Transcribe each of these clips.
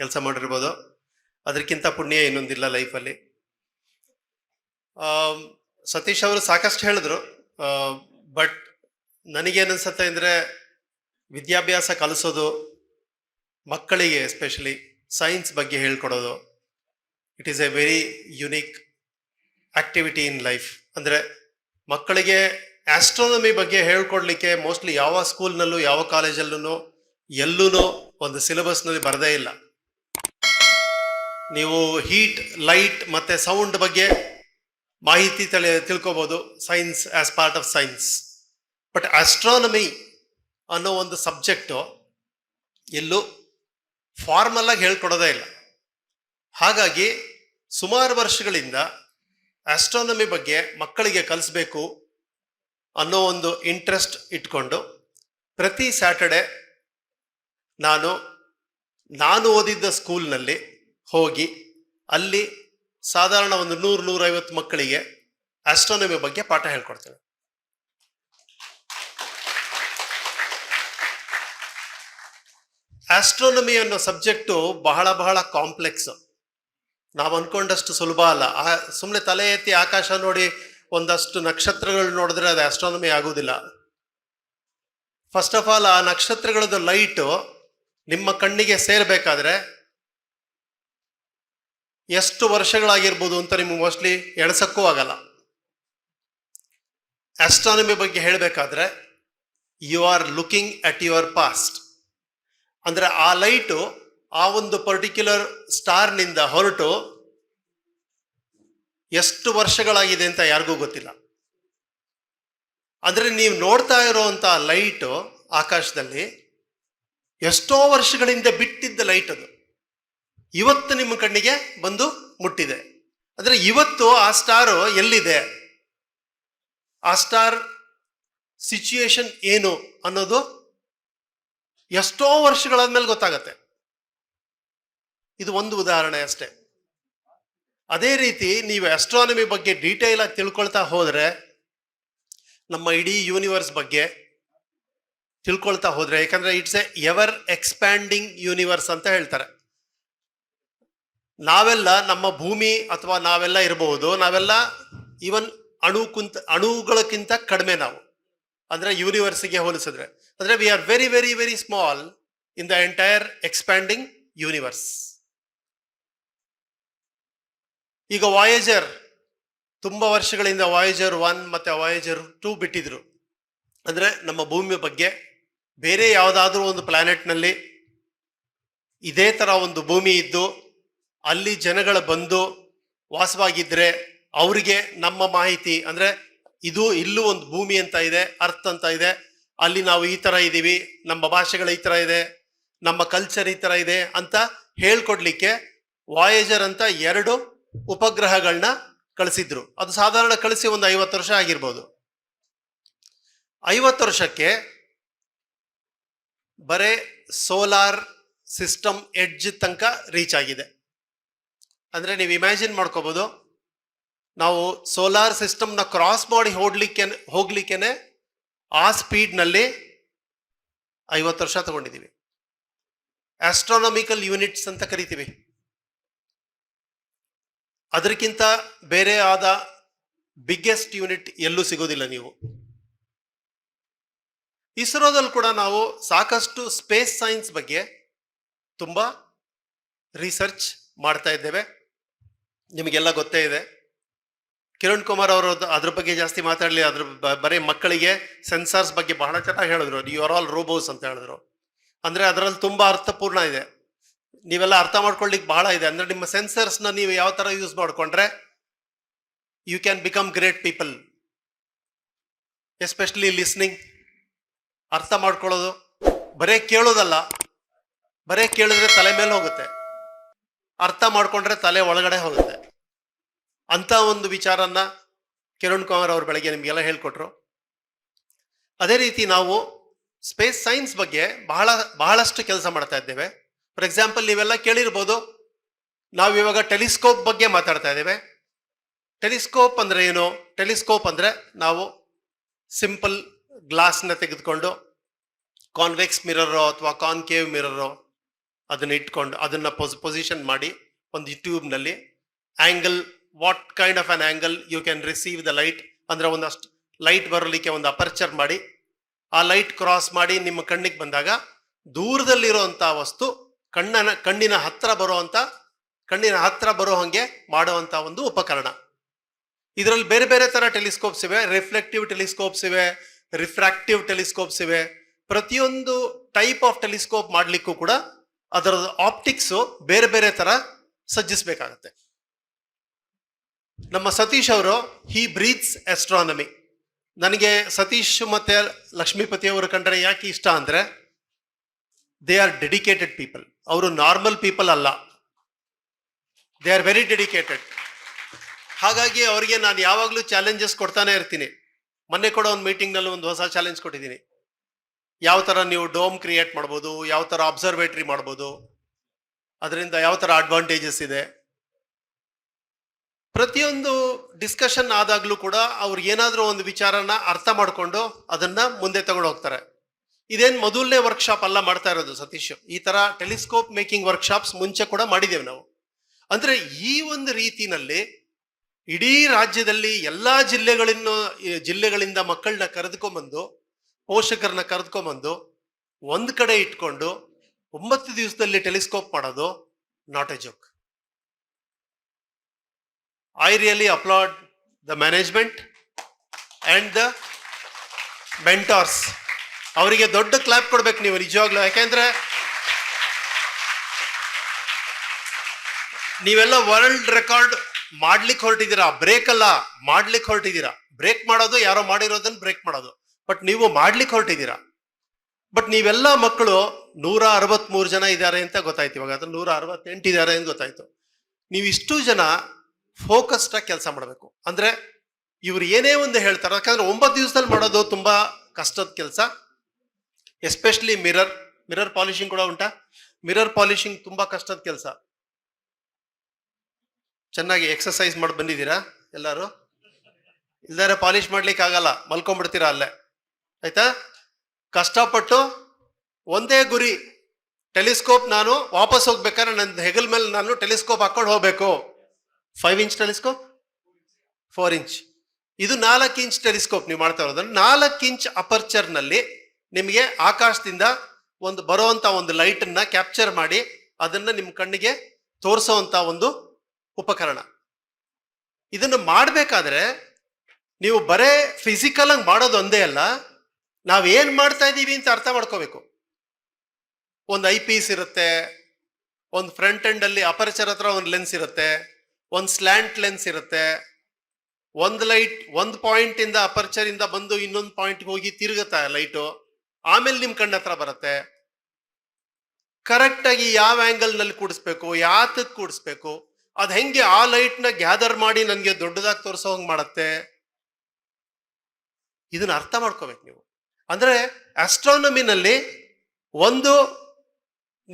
ಕೆಲಸ ಮಾಡಿರ್ಬೋದು. ಅದಕ್ಕಿಂತ ಪುಣ್ಯ ಇನ್ನೊಂದಿಲ್ಲ ಲೈಫಲ್ಲಿ. ಸತೀಶ್ ಅವರು ಸಾಕಷ್ಟು ಹೇಳಿದ್ರು. ಬಟ್ ನನಗೇನಿಸುತ್ತೆ ಅಂದರೆ ವಿದ್ಯಾಭ್ಯಾಸ ಕಲಿಸೋದು, ಮಕ್ಕಳಿಗೆ ಎಸ್ಪೆಷಲಿ ಸೈನ್ಸ್ ಬಗ್ಗೆ ಹೇಳ್ಕೊಡೋದು it is a very unique activity in life ಅಂದರೆ ಮಕ್ಕಳಿಗೆ ಆಸ್ಟ್ರಾನಮಿ ಬಗ್ಗೆ ಹೇಳ್ಕೊಡ್ಲಿಕ್ಕೆ ಮೋಸ್ಟ್ಲಿ ಯಾವ ಸ್ಕೂಲ್ನಲ್ಲೂ ಯಾವ ಕಾಲೇಜಲ್ಲೂ ಎಲ್ಲೂ ಒಂದು ಸಿಲೆಬಸ್ನಲ್ಲಿ ಬರದೇ ಇಲ್ಲ. ನೀವು ಹೀಟ್ ಲೈಟ್ ಮತ್ತೆ ಸೌಂಡ್ ಬಗ್ಗೆ ಮಾಹಿತಿ ತಲೆ ತಿಳ್ಕೊಬೋದು. Science as part of science but astronomy ಅನ್ನೋ ಒಂದು ಸಬ್ಜೆಕ್ಟು ಎಲ್ಲೂ ಫಾರ್ಮಲ್ ಆಗಿ ಹೇಳ್ಕೊಡೋದೇ ಇಲ್ಲ. ಹಾಗಾಗಿ ಸುಮಾರು ವರ್ಷಗಳಿಂದ ಆಸ್ಟ್ರಾನಮಿ ಬಗ್ಗೆ ಮಕ್ಕಳಿಗೆ ಕಲಿಸ್ಬೇಕು ಅನ್ನೋ ಒಂದು ಇಂಟ್ರೆಸ್ಟ್ ಇಟ್ಕೊಂಡು ಪ್ರತಿ ಸ್ಯಾಟರ್ಡೆ ನಾನು ನಾನು ಓದಿದ್ದ ಸ್ಕೂಲ್ನಲ್ಲಿ ಹೋಗಿ ಅಲ್ಲಿ ಸಾಧಾರಣ ಒಂದು ನೂರು, ನೂರೈವತ್ತು ಮಕ್ಕಳಿಗೆ ಆಸ್ಟ್ರಾನಮಿ ಬಗ್ಗೆ ಪಾಠ ಹೇಳ್ಕೊಡ್ತೇನೆ. ಆಸ್ಟ್ರಾನಮಿ ಅನ್ನೋ ಸಬ್ಜೆಕ್ಟು ಬಹಳ ಬಹಳ ಕಾಂಪ್ಲೆಕ್ಸ್ ನಾವು ಅನ್ಕೊಂಡಷ್ಟು ಸುಲಭ ಅಲ್ಲ. ಸುಮ್ಮನೆ ತಲೆ ಎತ್ತಿ ಆಕಾಶ ನೋಡಿ ಒಂದಷ್ಟು ನಕ್ಷತ್ರಗಳು ನೋಡಿದ್ರೆ ಅದು ಆಸ್ಟ್ರಾನಮಿ ಆಗೋದಿಲ್ಲ ಫಸ್ಟ್ ಆಫ್ ಆಲ್ ಆ ನಕ್ಷತ್ರಗಳದ್ದು ಲೈಟು ನಿಮ್ಮ ಕಣ್ಣಿಗೆ ಸೇರಬೇಕಾದ್ರೆ ಎಷ್ಟು ವರ್ಷಗಳಾಗಿರ್ಬೋದು ಅಂತ ನಿಮ್ಗೆ ಮೋಸ್ಟ್ಲಿ ಎಣಸಕ್ಕೂ ಆಗಲ್ಲ. ಆಸ್ಟ್ರಾನಮಿ ಬಗ್ಗೆ ಹೇಳಬೇಕಾದ್ರೆ you are looking at your past ಅಂದರೆ ಆ ಲೈಟು ಆ ಒಂದು ಪರ್ಟಿಕ್ಯುಲರ್ ಸ್ಟಾರ್ನಿಂದ ಹೊರಟು ಎಷ್ಟು ವರ್ಷಗಳಾಗಿದೆ ಅಂತ ಯಾರಿಗೂ ಗೊತ್ತಿಲ್ಲ. ಅಂದರೆ ನೀವು ನೋಡ್ತಾ ಇರೋವಂಥ ಲೈಟು ಆಕಾಶದಲ್ಲಿ ಎಷ್ಟೋ ವರ್ಷಗಳಿಂದ ಬಿಟ್ಟಿದ್ದ ಲೈಟ್ ಅದು. ಇವತ್ತು ನಿಮ್ಮ ಕಣ್ಣಿಗೆ ಬಂದು ಮುಟ್ಟಿದೆ. ಅಂದ್ರೆ ಇವತ್ತು ಆ ಸ್ಟಾರು ಎಲ್ಲಿದೆ? ಆ ಸ್ಟಾರ್ ಸಿಚುಯೇಷನ್ ಏನು ಅನ್ನೋದು ಎಷ್ಟೋ ವರ್ಷಗಳಾದ್ಮೇಲೆ ಗೊತ್ತಾಗತ್ತೆ. ಇದು ಒಂದು ಉದಾಹರಣೆ ಅಷ್ಟೇ. ಅದೇ ರೀತಿ ನೀವು ಆಸ್ಟ್ರಾನಮಿ ಬಗ್ಗೆ ಡೀಟೇಲ್ ಆಗಿ ತಿಳ್ಕೊಳ್ತಾ ಹೋದರೆ, ನಮ್ಮ ಇಡೀ ಯೂನಿವರ್ಸ್ ಬಗ್ಗೆ ತಿಳ್ಕೊಳ್ತಾ ಹೋದರೆ ಯಾಕಂದ್ರೆ it's a ever expanding universe ಅಂತ ಹೇಳ್ತಾರೆ. ನಾವೆಲ್ಲ ನಮ್ಮ ಭೂಮಿ ಅಥವಾ ನಾವೆಲ್ಲ ಇರಬಹುದು ನಾವೆಲ್ಲ ಈವನ್ ಅಣು ಕುಂತ, ಅಣುಗಳಕ್ಕಿಂತ ಕಡಿಮೆ ನಾವು. ಅಂದ್ರೆ ಯೂನಿವರ್ಸಿಗೆ ಹೋಲಿಸಿದ್ರೆ. ಅಂದ್ರೆ we are very very very small in the entire expanding universe ಈಗ ವಾಯೇಜರ್ ತುಂಬಾ ವರ್ಷಗಳಿಂದ ವಾಯೇಜರ್ ಒನ್ ಮತ್ತೆ ವಾಯೇಜರ್ ಟೂ ಬಿಟ್ಟಿದ್ರು. ಅಂದ್ರೆ ನಮ್ಮ ಭೂಮಿಯ ಬಗ್ಗೆ ಬೇರೆ ಯಾವುದಾದ್ರೂ ಒಂದು ಪ್ಲಾನೆಟ್ನಲ್ಲಿ ಇದೇ ತರ ಒಂದು ಭೂಮಿ ಇದ್ದು ಅಲ್ಲಿ ಜನಗಳ ಬಂದು ವಾಸವಾಗಿದ್ರೆ ಅವರಿಗೆ ನಮ್ಮ ಮಾಹಿತಿ, ಅಂದ್ರೆ ಇದು ಇಲ್ಲೂ ಒಂದು ಭೂಮಿ ಅಂತ ಇದೆ ಅರ್ಥ ಅಂತ ಇದೆ, ಅಲ್ಲಿ ನಾವು ಈ ತರ ಇದ್ದೀವಿ ನಮ್ಮ ಭಾಷೆಗಳು ಈ ತರ ಇದೆ, ನಮ್ಮ ಕಲ್ಚರ್ ಈ ತರ ಇದೆ ಅಂತ ಹೇಳ್ಕೊಡ್ಲಿಕ್ಕೆ ವಾಯೇಜರ್ ಅಂತ ಎರಡು ಉಪಗ್ರಹಗಳನ್ನ ಕಳಿಸಿದ್ರು. ಅದು ಸಾಧಾರಣ ಕಳಿಸಿ ಒಂದು ಐವತ್ತು ವರ್ಷ ಆಗಿರ್ಬೋದು. ಐವತ್ತು ವರ್ಷಕ್ಕೆ ಬರೇ ಸೋಲಾರ್ ಸಿಸ್ಟಮ್ ಎಡ್ಜ್ ತನಕ ರೀಚ್ ಆಗಿದೆ. ಅಂದ್ರೆ ನೀವು ಇಮ್ಯಾಜಿನ್ ಮಾಡ್ಕೋಬೋದು. ನಾವು ಸೋಲಾರ್ ಸಿಸ್ಟಮ್ನ ಕ್ರಾಸ್ ಮಾಡಿ ಹೋಗ್ಲಿಕ್ಕೆ ಹೋಗ್ಲಿಕ್ಕೆ ಆ ಸ್ಪೀಡ್ನಲ್ಲಿ ಐವತ್ತು ವರ್ಷ ತಗೊಂಡಿದ್ದೀವಿ. ಆಸ್ಟ್ರಾನಮಿಕಲ್ ಯೂನಿಟ್ಸ್ ಅಂತ ಕರಿತೀವಿ. ಅದಕ್ಕಿಂತ ಬೇರೆ ಆದ ಬಿಗ್ಗೆಸ್ಟ್ ಯೂನಿಟ್ ಎಲ್ಲೂ ಸಿಗೋದಿಲ್ಲ ನೀವು. ಇಸ್ರೋದಲ್ಲಿ ಕೂಡ ನಾವು ಸಾಕಷ್ಟು ಸ್ಪೇಸ್ ಸೈನ್ಸ್ ಬಗ್ಗೆ ತುಂಬ ರಿಸರ್ಚ್ ಮಾಡ್ತಾ ಇದ್ದೇವೆ. ನಿಮಗೆಲ್ಲ ಗೊತ್ತೇ ಇದೆ. ಕಿರಣ್ ಕುಮಾರ್ ಅವರು ಅದ್ರ ಬಗ್ಗೆ ಜಾಸ್ತಿ ಮಾತಾಡಲಿ, ಅದ್ರ ಬರೀ ಮಕ್ಕಳಿಗೆ ಸೆನ್ಸಾರ್ಸ್ ಬಗ್ಗೆ ಬಹಳ ಚೆನ್ನಾಗಿ ಹೇಳಿದ್ರು. ಯು ಆರ್ ಆಲ್ ರೋಬೋಸ್ ಅಂತ ಹೇಳಿದ್ರು. ಅಂದರೆ ಅದರಲ್ಲಿ ತುಂಬ ಅರ್ಥಪೂರ್ಣ ಇದೆ. ನೀವೆಲ್ಲ ಅರ್ಥ ಮಾಡ್ಕೊಳ್ಳಿಕ್ಕೆ ಬಹಳ ಇದೆ. ಅಂದರೆ ನಿಮ್ಮ ಸೆನ್ಸರ್ಸ್ನ ನೀವು ಯಾವ ಥರ ಯೂಸ್ ಮಾಡಿಕೊಂಡ್ರೆ you can become great people especially listening ಅರ್ಥ ಮಾಡ್ಕೊಳ್ಳೋದು. ಬರೇ ಕೇಳೋದಲ್ಲ. ಬರೇ ಕೇಳಿದ್ರೆ ತಲೆ ಮೇಲೆ ಹೋಗುತ್ತೆ. ಅರ್ಥ ಮಾಡಿಕೊಂಡ್ರೆ ತಲೆ ಒಳಗಡೆ ಹೋಗುತ್ತೆ. ಅಂತ ಒಂದು ವಿಚಾರನ್ನ ಕಿರಣ್ ಕುಮಾರ್ ಅವ್ರ ಬೆಳಗ್ಗೆ ನಿಮಗೆಲ್ಲ ಹೇಳ್ಕೊಟ್ರು. ಅದೇ ರೀತಿ ನಾವು ಸ್ಪೇಸ್ ಸೈನ್ಸ್ ಬಗ್ಗೆ ಬಹಳ, ಬಹಳಷ್ಟು ಕೆಲಸ ಮಾಡ್ತಾ ಇದ್ದೇವೆ. ಫಾರ್ ಎಕ್ಸಾಂಪಲ್ ನೀವೆಲ್ಲ ಕೇಳಿರ್ಬೋದು, ನಾವು ಇವಾಗ ಟೆಲಿಸ್ಕೋಪ್ ಬಗ್ಗೆ ಮಾತಾಡ್ತಾ ಇದ್ದೇವೆ. ಟೆಲಿಸ್ಕೋಪ್ ಅಂದರೆ ಏನು? ಟೆಲಿಸ್ಕೋಪ್ ಅಂದರೆ ನಾವು ಸಿಂಪಲ್ ಗ್ಲಾಸ್ನ ತೆಗೆದುಕೊಂಡು ಕಾನ್ವೆಕ್ಸ್ ಮಿರರೋ ಅಥವಾ ಕಾನ್ಕೇವ್ ಮಿರರೋ ಅದನ್ನ ಇಟ್ಕೊಂಡು ಅದನ್ನ ಪೊಸಿಷನ್ ಮಾಡಿ ಒಂದು ಟ್ಯೂಬ್ನಲ್ಲಿ angle what kind of an angle you can receive the light ಅಂದ್ರೆ ಒಂದಷ್ಟು ಲೈಟ್ ಬರಲಿಕ್ಕೆ ಒಂದು ಅಪರ್ಚರ್ ಮಾಡಿ, ಆ ಲೈಟ್ ಕ್ರಾಸ್ ಮಾಡಿ ನಿಮ್ಮ ಕಣ್ಣಿಗೆ ಬಂದಾಗ ದೂರದಲ್ಲಿರುವಂತ ವಸ್ತು ಕಣ್ಣನ, ಕಣ್ಣಿನ ಹತ್ರ ಬರುವಂತ, ಕಣ್ಣಿನ ಹತ್ರ ಬರೋ ಹಾಗೆ ಮಾಡುವಂತ ಒಂದು ಉಪಕರಣ. ಇದರಲ್ಲಿ ಬೇರೆ ಬೇರೆ ತರ ಟೆಲಿಸ್ಕೋಪ್ಸ್ ಇವೆ ರಿಫ್ಲೆಕ್ಟಿವ್ ಟೆಲಿಸ್ಕೋಪ್ಸ್ ಇವೆ ರಿಫ್ರಾಕ್ಟಿವ್ ಟೆಲಿಸ್ಕೋಪ್ಸ್ ಇವೆ. ಪ್ರತಿಯೊಂದು ಟೈಪ್ ಆಫ್ ಟೆಲಿಸ್ಕೋಪ್ ಮಾಡಲಿಕ್ಕೂ ಕೂಡ ಅದರ ಆಪ್ಟಿಕ್ಸ್ ಬೇರೆ ಬೇರೆ ತರ ಸಜ್ಜಿಸಬೇಕಾಗತ್ತೆ. ನಮ್ಮ ಸತೀಶ್ ಅವರು ಹಿ ಬ್ರೀತ್ಸ್ ಎಸ್ಟ್ರಾನಮಿ ನನಗೆ ಸತೀಶ್ ಮತ್ತೆ ಲಕ್ಷ್ಮೀಪತಿ ಅವರು ಕಂಡ್ರೆ ಯಾಕೆ ಇಷ್ಟ ಅಂದ್ರೆ ದೇ ಆರ್ ಡೆಡಿಕೇಟೆಡ್ ಪೀಪಲ್ ಅವರು ನಾರ್ಮಲ್ ಪೀಪಲ್ ಅಲ್ಲ. ದೇ ಆರ್ ವೆರಿ ಡೆಡಿಕೇಟೆಡ್ ಹಾಗಾಗಿ ಅವರಿಗೆ ನಾನು ಯಾವಾಗಲೂ ಚಾಲೆಂಜಸ್ ಕೊಡ್ತಾನೆ ಇರ್ತೀನಿ. ಮೊನ್ನೆ ಕೂಡ ಒಂದು ಮೀಟಿಂಗ್ನಲ್ಲಿ ಒಂದು ಹೊಸ ಚಾಲೆಂಜ್ ಕೊಟ್ಟಿದ್ದೀನಿ. ಯಾವ ಥರ ನೀವು ಡೋಮ್ ಕ್ರಿಯೇಟ್ ಮಾಡ್ಬೋದು, ಯಾವ ಥರ ಅಬ್ಸರ್ವೇಟ್ರಿ ಮಾಡ್ಬೋದು, ಅದರಿಂದ ಯಾವ ಥರ ಅಡ್ವಾಂಟೇಜಸ್ ಇದೆ? ಪ್ರತಿಯೊಂದು ಡಿಸ್ಕಷನ್ ಆದಾಗಲೂ ಕೂಡ ಅವ್ರು ಏನಾದರೂ ಒಂದು ವಿಚಾರನ ಅರ್ಥ ಮಾಡಿಕೊಂಡು ಅದನ್ನು ಮುಂದೆ ತಗೊಂಡು ಹೋಗ್ತಾರೆ. ಇದೇನು ಮೊದಲನೇ ವರ್ಕ್ಶಾಪ್ ಅಲ್ಲ ಮಾಡ್ತಾ ಇರೋದು ಸತೀಶ್. ಈ ಥರ ಟೆಲಿಸ್ಕೋಪ್ ಮೇಕಿಂಗ್ ವರ್ಕ್ಶಾಪ್ಸ್ ಮುಂಚೆ ಕೂಡ ಮಾಡಿದ್ದೇವೆ ನಾವು. ಅಂದರೆ ಈ ಒಂದು ರೀತಿನಲ್ಲಿ ಇಡೀ ರಾಜ್ಯದಲ್ಲಿ ಎಲ್ಲ ಜಿಲ್ಲೆಗಳಿಂದ ಜಿಲ್ಲೆಗಳಿಂದ ಮಕ್ಕಳನ್ನ ಕರೆದುಕೊಂಬಂದು ಪೋಷಕರನ್ನ ಕರೆದ್ಕೊಂಬಂದು ಒಂದು ಕಡೆ ಇಟ್ಕೊಂಡು ಒಂಬತ್ತು ದಿವಸದಲ್ಲಿ ಟೆಲಿಸ್ಕೋಪ್ ಮಾಡೋದು not a joke I really applaud the management and the mentors ಅವರಿಗೆ ದೊಡ್ಡ ಕ್ಲಾಪ್ ಕೊಡ್ಬೇಕು ನೀವು, ನಿಜವಾಗ್ಲೂ. ಯಾಕೆಂದ್ರೆ ನೀವೆಲ್ಲ ವರ್ಲ್ಡ್ ರೆಕಾರ್ಡ್ ಮಾಡ್ಲಿಕ್ಕೆ ಹೊರಟಿದ್ದೀರಾ? ಬ್ರೇಕ್ ಅಲ್ಲ, ಮಾಡ್ಲಿಕ್ಕೆ ಹೊರಟಿದ್ದೀರಾ? ಬ್ರೇಕ್ ಮಾಡೋದು, ಯಾರೋ ಮಾಡಿರೋದನ್ನ ಬ್ರೇಕ್ ಮಾಡೋದು. ಬಟ್ ನೀವು ಮಾಡ್ಲಿಕ್ಕೆ ಹೊರಟಿದ್ದೀರಾ? ಬಟ್ ನೀವೆಲ್ಲ ಮಕ್ಕಳು ನೂರ ಅರವತ್ಮೂರು ಜನ ಇದ್ದಾರೆ ಅಂತ ಗೊತ್ತಾಯ್ತು ಇವಾಗ. ಅದು ನೂರ ಅರವತ್ತೆಂಟು ಇದ್ದಾರೆ ಅಂತ ಗೊತ್ತಾಯ್ತು. ನೀವು ಇಷ್ಟು ಜನ ಫೋಕಸ್ಡ್ ಆಗಿ ಕೆಲಸ ಮಾಡಬೇಕು. ಅಂದ್ರೆ ಇವ್ರು ಏನೇ ಒಂದು ಹೇಳ್ತಾರೆ. ಯಾಕಂದ್ರೆ ಒಂಬತ್ತು ದಿವಸದಲ್ಲಿ ಮಾಡೋದು ತುಂಬಾ ಕಷ್ಟದ ಕೆಲಸ. ಎಸ್ಪೆಷಲಿ ಮಿರರ್ ಮಿರರ್ ಪಾಲಿಶಿಂಗ್ ಕೂಡ ಉಂಟಾ? ಮಿರರ್ ಪಾಲಿಶಿಂಗ್ ತುಂಬಾ ಕಷ್ಟದ ಕೆಲಸ. ಚೆನ್ನಾಗಿ ಎಕ್ಸಸೈಸ್ ಮಾಡಿ ಬಂದಿದ್ದೀರಾ ಎಲ್ಲರೂ? ಇಲ್ದಾರೆ ಪಾಲಿಶ್ ಮಾಡ್ಲಿಕ್ಕೆ ಆಗಲ್ಲ. ಮಲ್ಕೊಂಡ್ಬಿಡ್ತೀರಾ ಅಲ್ಲೇ? ಆಯ್ತಾ? ಕಷ್ಟಪಟ್ಟು ಒಂದೇ ಗುರಿ, ಟೆಲಿಸ್ಕೋಪ್ ನಾನು ವಾಪಸ್ ಹೋಗ್ಬೇಕಾದ್ರೆ ನನ್ನ ಹೆಗಲ್ ಮೇಲೆ ನಾನು ಟೆಲಿಸ್ಕೋಪ್ ಹಾಕೊಂಡು ಹೋಗ್ಬೇಕು. Five inch telescope? Four inch ಇದು ನಾಲ್ಕು ಇಂಚ್ ಟೆಲಿಸ್ಕೋಪ್ ನೀವು ಮಾಡ್ತಾ ಇರೋದನ್ನ ನಾಲ್ಕು ಇಂಚ್ ಅಪರ್ಚರ್ನಲ್ಲಿ ನಿಮಗೆ ಆಕಾಶದಿಂದ ಒಂದು ಬರುವಂಥ ಒಂದು ಲೈಟನ್ನು ಕ್ಯಾಪ್ಚರ್ ಮಾಡಿ ಅದನ್ನು ನಿಮ್ಮ ಕಣ್ಣಿಗೆ ತೋರಿಸೋವಂಥ ಒಂದು ಉಪಕರಣ. ಇದನ್ನು ಮಾಡಬೇಕಾದ್ರೆ ನೀವು ಬರೇ ಫಿಸಿಕಲ್ ಆಗಿ ಮಾಡೋದು ಒಂದೇ ಅಲ್ಲ ನಾವ್ ಏನು ಮಾಡ್ತಾ ಇದ್ದೀವಿ ಅಂತ ಅರ್ಥ ಮಾಡ್ಕೋಬೇಕು. ಒಂದು ಐ ಪೀಸ್ ಇರುತ್ತೆ, ಒಂದು ಫ್ರಂಟ್ ಎಂಡಲ್ಲಿ ಅಪರ್ಚರ್ ಹತ್ರ ಒಂದು ಲೆನ್ಸ್ ಇರುತ್ತೆ, ಒಂದು ಸ್ಲ್ಯಾಂಟ್ ಲೆನ್ಸ್ ಇರುತ್ತೆ, ಒಂದು ಲೈಟ್, ಒಂದು ಪಾಯಿಂಟ್ ಇಂದ ಅಪರ್ಚರ್ ಇಂದ ಬಂದು ಇನ್ನೊಂದು ಪಾಯಿಂಟ್ ಹೋಗಿ ತಿರುಗುತ್ತಾ ಲೈಟು, ಆಮೇಲೆ ನಿಮ್ಮ ಕಣ್ಣ ಹತ್ರ ಬರುತ್ತೆ. ಕರೆಕ್ಟಾಗಿ ಯಾವ ಆಂಗಲ್ನಲ್ಲಿ ಕೂಡಿಸ್ಬೇಕು ಯಾತಕ್ಕೆ ಕೂಡಿಸ್ಬೇಕು, ಅದು ಹೆಂಗೆ ಆ ಲೈಟ್ನ ಗ್ಯಾದರ್ ಮಾಡಿ ನನಗೆ ದೊಡ್ಡದಾಗಿ ತೋರಿಸೋ ಹಂಗ್ ಮಾಡತ್ತೆ? ಇದನ್ನ ಅರ್ಥ ಮಾಡ್ಕೋಬೇಕು ನೀವು. ಅಂದ್ರೆ ಆಸ್ಟ್ರಾನಮಿನಲ್ಲಿ ಒಂದು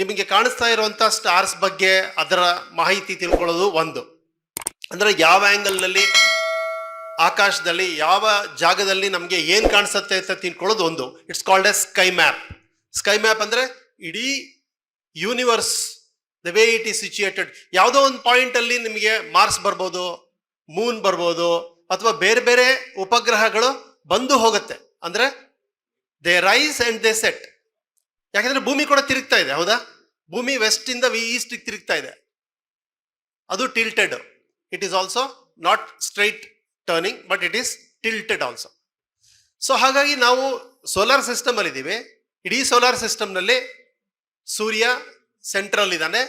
ನಿಮಗೆ ಕಾಣಿಸ್ತಾ ಇರುವಂಥ ಸ್ಟಾರ್ಸ್ ಬಗ್ಗೆ ಅದರ ಮಾಹಿತಿ ತಿಳ್ಕೊಳ್ಳೋದು ಒಂದು. ಅಂದರೆ ಯಾವ ಆ್ಯಂಗಲ್ನಲ್ಲಿ ಆಕಾಶದಲ್ಲಿ, ಯಾವ ಜಾಗದಲ್ಲಿ ನಮಗೆ ಏನು ಕಾಣಿಸುತ್ತೆ ಅಂತ ತಿಳ್ಕೊಳ್ಳೋದು ಒಂದು. It's called a sky map sky map ಅಂದರೆ ಇಡೀ universe the way it is situated ಯಾವುದೋ ಒಂದು ಪಾಯಿಂಟಲ್ಲಿ ನಿಮಗೆ ಮಾರ್ಸ್ ಬರ್ಬೋದು ಮೂನ್ ಬರ್ಬೋದು, ಅಥವಾ ಬೇರೆ ಬೇರೆ ಉಪಗ್ರಹಗಳು ಬಂದು ಹೋಗುತ್ತೆ. ಅಂದ್ರೆ they rise and they set ಯಾಕಂದ್ರೆ ಭೂಮಿ ಕೂಡ ತಿರುಗ್ತಾ ಇದೆ, ಹೌದಾ? ಭೂಮಿ ವೆಸ್ಟ್ ಇಂದ ಈಸ್ಟ್ ತಿರುಗ್ತಾ ಇದೆ. ಅದು tilted it is also not straight turning but it is tilted also so ಹಾಗಾಗಿ ನಾವು ಸೋಲಾರ್ ಸಿಸ್ಟಮ್ ಅಲ್ಲಿ ಇದ್ದೀವಿ. ಇಡೀ ಸೋಲಾರ್ ಸಿಸ್ಟಮ್ನಲ್ಲಿ ಸೂರ್ಯ ಸೆಂಟ್ರಲ್ ಇದ್ದಾನೆ.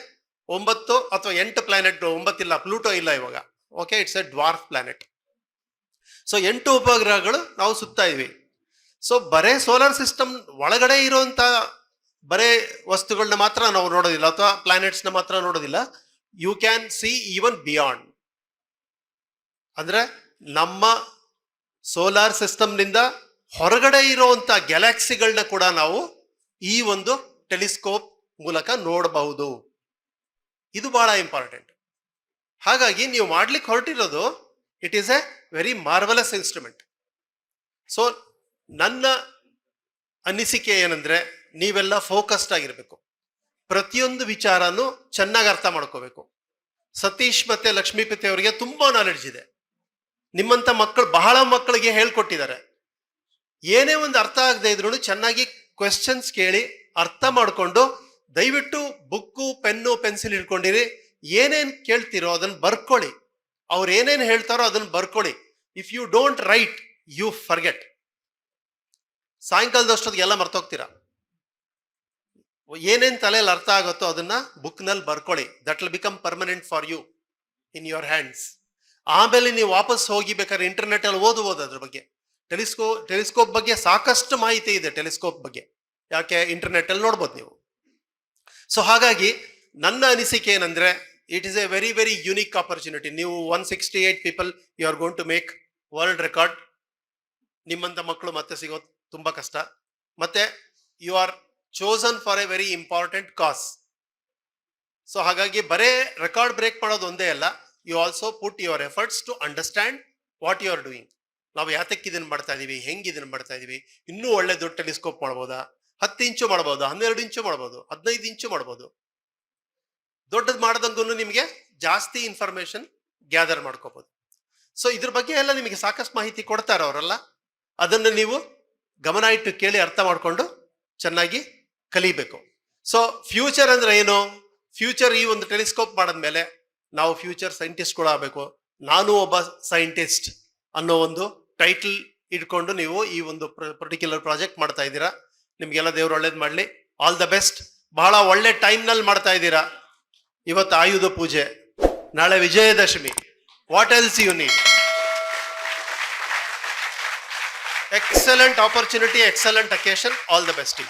ಒಂಬತ್ತು ಅಥವಾ ಎಂಟು ಪ್ಲಾನೆಟ್ ಒಂಬತ್ತಿಲ್ಲ ಪ್ಲೂಟೋ ಇಲ್ಲ ಇವಾಗ. Okay it's a dwarf planet so ಎಂಟು ಉಪಗ್ರಹಗಳು ನಾವು ಸುತ್ತಾ ಇದ್ವಿ ಸೊ ಬರೇ ಸೋಲಾರ್ ಸಿಸ್ಟಮ್ ಒಳಗಡೆ ಇರುವಂತ ಬರೇ ವಸ್ತುಗಳನ್ನ ಮಾತ್ರ ನಾವು ನೋಡೋದಿಲ್ಲ ಅಥವಾ ಪ್ಲಾನೆಟ್ಸ್ನ ಮಾತ್ರ ನೋಡೋದಿಲ್ಲ. You can see even beyond ಅಂದ್ರೆ ನಮ್ಮ ಸೋಲಾರ್ ಸಿಸ್ಟಮ್ನಿಂದ ಹೊರಗಡೆ ಇರುವಂತ ಗ್ಯಾಲಕ್ಸಿಗಳನ್ನ ಕೂಡ ನಾವು ಈ ಒಂದು ಟೆಲಿಸ್ಕೋಪ್ ಮೂಲಕ ನೋಡಬಹುದು. ಇದು ಬಹಳ ಇಂಪಾರ್ಟೆಂಟ್ ಹಾಗಾಗಿ ನೀವು ಮಾಡ್ಲಿಕ್ಕೆ ಹೊರಟಿರೋದು it is a very marvellous instrument so ನನ್ನ ಅನಿಸಿಕೆ ಏನಂದ್ರೆ ನೀವೆಲ್ಲ ಫೋಕಸ್ಡ್ ಆಗಿರ್ಬೇಕು. ಪ್ರತಿಯೊಂದು ವಿಚಾರನೂ ಚೆನ್ನಾಗಿ ಅರ್ಥ ಮಾಡ್ಕೋಬೇಕು. ಸತೀಶ್ ಮತ್ತೆ ಲಕ್ಷ್ಮೀಪತಿ ಅವರಿಗೆ ತುಂಬಾ ನಾಲೆಡ್ಜ್ ಇದೆ. ನಿಮ್ಮಂತ ಮಕ್ಕಳು, ಬಹಳ ಮಕ್ಕಳಿಗೆ ಹೇಳ್ಕೊಟ್ಟಿದ್ದಾರೆ. ಏನೇ ಒಂದು ಅರ್ಥ ಆಗದೆ ಇದ್ರು ಚೆನ್ನಾಗಿ ಕ್ವೆಶನ್ಸ್ ಕೇಳಿ ಅರ್ಥ ಮಾಡಿಕೊಂಡು ದಯವಿಟ್ಟು ಬುಕ್ಕು, ಪೆನ್ನು, ಪೆನ್ಸಿಲ್ ಇಟ್ಕೊಂಡಿರಿ ಏನೇನ್ ಕೇಳ್ತಿರೋ ಅದನ್ನ ಬರ್ಕೊಳ್ಳಿ. ಅವ್ರು ಏನೇನು ಹೇಳ್ತಾರೋ ಅದನ್ನ ಬರ್ಕೊಳ್ಳಿ. If you don't write you forget ಸಾಯಂಕಾಲದಷ್ಟೊತ್ತಿಗೆ ಎಲ್ಲ ಮರ್ತೋಗ್ತೀರಾ? ಏನೇನು ತಲೆಯಲ್ಲಿ ಅರ್ಥ ಆಗುತ್ತೋ ಅದನ್ನ ಬುಕ್ನಲ್ಲಿ ಬರ್ಕೊಳ್ಳಿ. That will become permanent for you in your hands ಆಮೇಲೆ ನೀವು ವಾಪಸ್ ಹೋಗಿ ಬೇಕಾದ್ರೆ ಇಂಟರ್ನೆಟ್ ಅಲ್ಲಿ ಓದಬಹುದು ಅದ್ರ ಬಗ್ಗೆ. ಟೆಲಿಸ್ಕೋ ಟೆಲಿಸ್ಕೋಪ್ ಬಗ್ಗೆ ಸಾಕಷ್ಟು ಮಾಹಿತಿ ಇದೆ ಟೆಲಿಸ್ಕೋಪ್ ಬಗ್ಗೆ. ಯಾಕೆ? ಇಂಟರ್ನೆಟ್ ಅಲ್ಲಿ ನೋಡ್ಬೋದು ನೀವು. ಸೊ ಹಾಗಾಗಿ ನನ್ನ ಅನಿಸಿಕೆ ಏನಂದ್ರೆ it is a very very unique opportunity ನೀವು one sixty eight people you are going to make world record ನಿಮ್ಮಂತ ಮಕ್ಕಳು ಮತ್ತೆ ಸಿಗೋದು. ತುಂಬಾ ಕಷ್ಟ. ಮತ್ತೆ you are chosen for a very important cause so ಹಾಗಾಗಿ ಬರೇ ರೆಕಾರ್ಡ್ ಬ್ರೇಕ್ ಮಾಡೋದು ಒಂದೇ ಅಲ್ಲ you also put your efforts to understand what you are doing ನಾವು ಯಾತಕ್ಕೆ ಇದನ್ನು ಮಾಡ್ತಾ ಇದೀವಿ, ಹೆಂಗೆ ಇದನ್ನು ಮಾಡ್ತಾ ಇದೀವಿ, ಇನ್ನೂ ಒಳ್ಳೆ ದೊಡ್ಡ ಟೆಲಿಸ್ಕೋಪ್ ಮಾಡ್ಬೋದಾ? ಹತ್ತು ಇಂಚು ಮಾಡ್ಬೋದು, ಹನ್ನೆರಡು ಇಂಚು ಮಾಡ್ಬೋದು, ಹದಿನೈದು ಇಂಚು ಮಾಡ್ಬೋದು. ದೊಡ್ಡದು ಮಾಡ್ದಂಗೂ ನಿಮಗೆ ಜಾಸ್ತಿ ಇನ್ಫಾರ್ಮೇಶನ್ ಗ್ಯಾದರ್ ಮಾಡ್ಕೋಬೋದು. ಸೊ ಇದ್ರ ಬಗ್ಗೆ ಎಲ್ಲ ನಿಮಗೆ ಸಾಕಷ್ಟು ಮಾಹಿತಿ ಕೊಡ್ತಾರೆ ಅವರೆಲ್ಲ ಅದನ್ನು ನೀವು ಗಮನ ಇಟ್ಟು ಕೇಳಿ ಅರ್ಥ ಮಾಡಿಕೊಂಡು ಚೆನ್ನಾಗಿ ಕಲಿಬೇಕು. ಸೊ ಫ್ಯೂಚರ್ ಅಂದ್ರೆ ಏನು? ಫ್ಯೂಚರ್ ಈ ಒಂದು ಟೆಲಿಸ್ಕೋಪ್ ಮಾಡಿದ್ಮೇಲೆ ನಾವು ಫ್ಯೂಚರ್ ಸೈಂಟಿಸ್ಟ್ಗಳು ಆಗಬೇಕು ನಾನು ಒಬ್ಬ ಸೈಂಟಿಸ್ಟ್ ಅನ್ನೋ ಒಂದು ಟೈಟಲ್ ಇಟ್ಕೊಂಡು ನೀವು ಈ ಒಂದು ಪರ್ಟಿಕ್ಯುಲರ್ ಪ್ರಾಜೆಕ್ಟ್ ಮಾಡ್ತಾ ಇದ್ದೀರಾ. ನಿಮಗೆಲ್ಲ ದೇವ್ರು ಒಳ್ಳೇದು ಮಾಡಲಿ. ಆಲ್ ದ ಬೆಸ್ಟ್ ಬಹಳ ಒಳ್ಳೆ ಟೈಮ್ನಲ್ಲಿ ಮಾಡ್ತಾ ಇದ್ದೀರಾ. ಇವತ್ತು ಆಯುಧ ಪೂಜೆ. ನಾಳೆ Vijayadashami. What else you need Excellent opportunity, excellent occasion. All the best.